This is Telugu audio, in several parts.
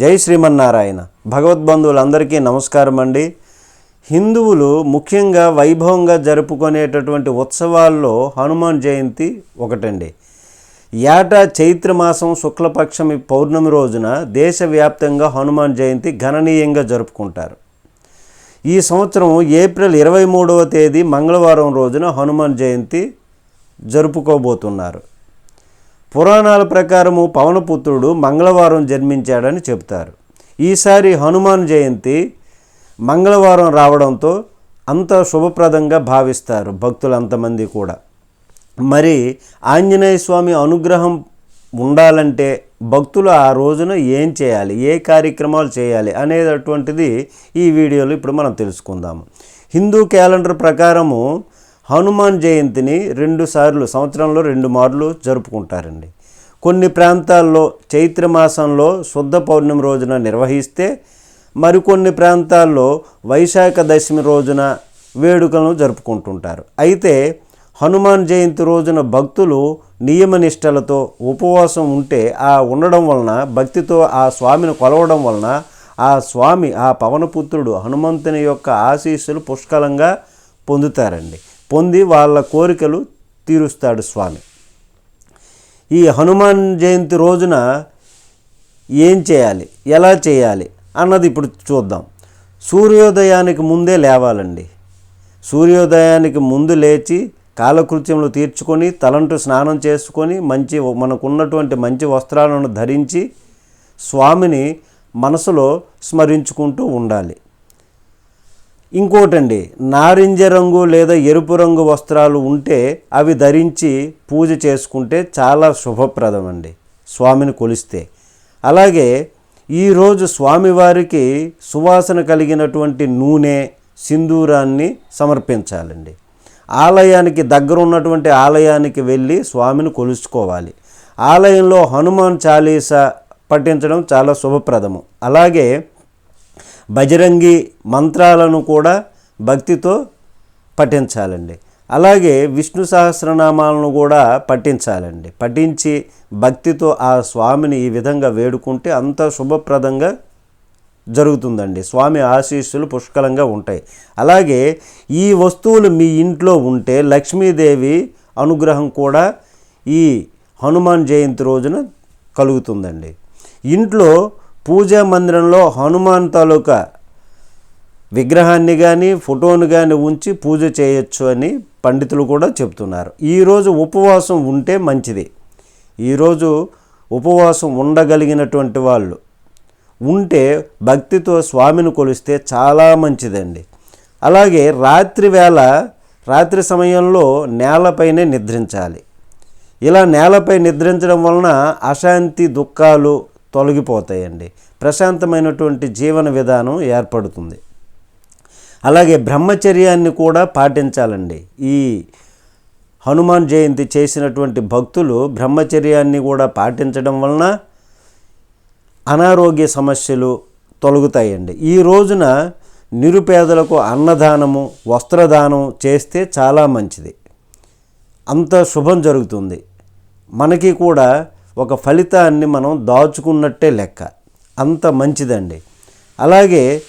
జై శ్రీమన్నారాయణ. భగవద్బంధువులందరికీ నమస్కారం అండి. హిందువులు ముఖ్యంగా వైభవంగా జరుపుకునేటటువంటి ఉత్సవాల్లో హనుమాన్ జయంతి ఒకటండి. ఏటా చైత్రమాసం శుక్లపక్షమి పౌర్ణమి రోజున దేశవ్యాప్తంగా హనుమాన్ జయంతి గణనీయంగా జరుపుకుంటారు. ఈ సంవత్సరం ఏప్రిల్ ఇరవై మూడవ తేదీ మంగళవారం రోజున హనుమాన్ జయంతి జరుపుకోబోతున్నారు. పురాణాల ప్రకారము పవనపుత్రుడు మంగళవారం జన్మించాడని చెబుతారు. ఈసారి హనుమాన్ జయంతి మంగళవారం రావడంతో అంత శుభప్రదంగా భావిస్తారు భక్తులు అంతమంది కూడా. మరి ఆంజనేయ స్వామి అనుగ్రహం ఉండాలంటే భక్తులు ఆ రోజున ఏం చేయాలి? ఏ కార్యక్రమాలు చేయాలి? అనేటటువంటిది ఈ వీడియోలో ఇప్పుడు మనం తెలుసుకుందాము. హిందూ క్యాలెండర్ ప్రకారము హనుమాన్ జయంతిని రెండు సార్లు సంవత్సరంలో రెండు మార్లు జరుపుకుంటారండి. కొన్ని ప్రాంతాల్లో చైత్రమాసంలో శుద్ధ పౌర్ణమి రోజున నిర్వహిస్తే మరికొన్ని ప్రాంతాల్లో వైశాఖ దశమి రోజున వేడుకలను జరుపుకుంటుంటారు. అయితే హనుమాన్ జయంతి రోజున భక్తులు నియమనిష్టలతో ఉపవాసం ఉంటే ఆ ఉండడం వలన భక్తితో ఆ స్వామిని కొలవడం వలన ఆ స్వామి ఆ పవనపుత్రుడు హనుమంతుని యొక్క ఆశీస్సులు పుష్కలంగా పొందుతారండి. పొంది వాళ్ళ కోరికలు తీరుస్తాడు స్వామి. ఈ హనుమాన్ జయంతి రోజున ఏం చేయాలి? ఎలా చేయాలి? అన్నది ఇప్పుడు చూద్దాం. సూర్యోదయానికి ముందే లేవాలండి. సూర్యోదయానికి ముందు లేచి కాలకృత్యములు తీర్చుకొని తలంటు స్నానం చేసుకొని మంచి మనకున్నటువంటి మంచి వస్త్రాలను ధరించి స్వామిని మనసులో స్మరించుకుంటూ ఉండాలి. ఇంకోటండి నారింజ రంగు లేదా ఎరుపు రంగు వస్త్రాలు ఉంటే అవి ధరించి పూజ చేసుకుంటే చాలా శుభప్రదం అండి స్వామిని కొలిస్తే. అలాగే ఈరోజు స్వామివారికి సువాసన కలిగినటువంటి నూనె సింధూరాన్ని సమర్పించాలండి. ఆలయానికి దగ్గర ఉన్నటువంటి ఆలయానికి వెళ్ళి స్వామిని కొలుచుకోవాలి ఆలయంలో హనుమాన్ చాలీసా పఠించడం చాలా శుభప్రదము. అలాగే బజరంగి మంత్రాలను కూడా భక్తితో పఠించాలండి. అలాగే విష్ణు సహస్రనామాలను కూడా పఠించాలండి. పఠించి భక్తితో ఆ స్వామిని ఈ విధంగా వేడుకుంటే అంత శుభప్రదంగా జరుగుతుందండి. స్వామి ఆశీస్సులు పుష్కలంగా ఉంటాయి. అలాగే ఈ వస్తువులు మీ ఇంట్లో ఉంటే లక్ష్మీదేవి అనుగ్రహం కూడా ఈ హనుమాన్ జయంతి రోజున కలుగుతుందండి. ఇంట్లో పూజా మందిరంలో హనుమాన్ తాలూకా విగ్రహాన్ని కానీ ఫోటోను కానీ ఉంచి పూజ చేయొచ్చు అని పండితులు కూడా చెప్తున్నారు ఈరోజు ఉపవాసం ఉంటే మంచిది. ఈరోజు ఉపవాసం ఉండగలిగినటువంటి వాళ్ళు ఉంటే భక్తితో స్వామిని కొలిస్తే చాలా మంచిదండి. అలాగే రాత్రి వేళ రాత్రి సమయంలో నేలపైనే నిద్రించాలి. ఇలా నేలపై నిద్రించడం వలన అశాంతి దుఃఖాలు తొలగిపోతాయండి. ప్రశాంతమైనటువంటి జీవన విధానం ఏర్పడుతుంది. అలాగే బ్రహ్మచర్యాన్ని కూడా పాటించాలండి. ఈ హనుమాన్ జయంతి చేసినటువంటి భక్తులు బ్రహ్మచర్యాన్ని కూడా పాటించడం వలన అనారోగ్య సమస్యలు తొలగుతాయండి. ఈ రోజున నిరుపేదలకు అన్నదానము వస్త్రదానం చేస్తే చాలా మంచిది. అంత శుభం జరుగుతుంది. మనకి కూడా ఒక ఫలితాన్ని మనం దాచుకున్నట్టే లెక్క. అంత మంచిదండి. అలాగే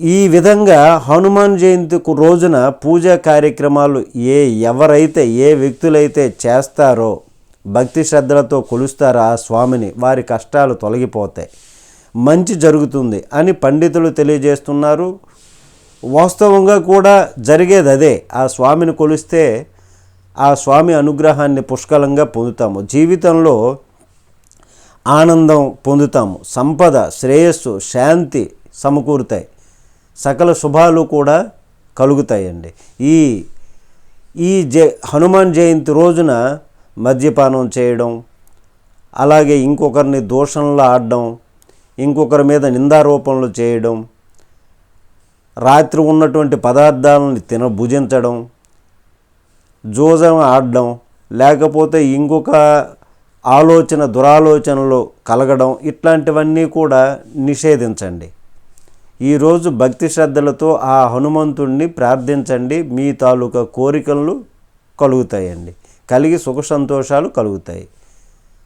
ఈ విధంగా హనుమాన్ జయంతి రోజున పూజా కార్యక్రమాలు ఏ ఎవరైతే ఏ వ్యక్తులైతే చేస్తారో భక్తి శ్రద్ధలతో కొలుస్తారో ఆ స్వామిని వారి కష్టాలు తొలగిపోతాయి. మంచి జరుగుతుంది అని పండితులు తెలియజేస్తున్నారు. వాస్తవంగా కూడా జరిగేది అదే. ఆ స్వామిని కొలిస్తే ఆ స్వామి అనుగ్రహాన్ని పుష్కలంగా పొందుతాము. జీవితంలో ఆనందం పొందుతాము. సంపద శ్రేయస్సు శాంతి సమకూరుతాయి. సకల శుభాలు కూడా కలుగుతాయండి. ఈ ఈ జ హనుమాన్ జయంతి రోజున మద్యపానం చేయడం అలాగే ఇంకొకరిని దోషంలో ఆడడం ఇంకొకరి మీద నిందారోపణలు చేయడం రాత్రి ఉన్నటువంటి పదార్థాలను తిన భుజించడం జోజం ఆడడం లేకపోతే ఇంకొక ఆలోచన దురాలోచనలు కలగడం ఇట్లాంటివన్నీ కూడా నిషేధించండి. ఈరోజు భక్తి శ్రద్ధలతో ఆ హనుమంతుణ్ణి ప్రార్థించండి. మీ తాలూకా కోరికలు కలుగుతాయండి. కలిగి సుఖ సంతోషాలు కలుగుతాయి.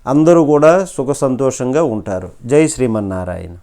అందరూ కూడా సుఖ సంతోషంగా ఉంటారు. జై శ్రీమన్నారాయణ.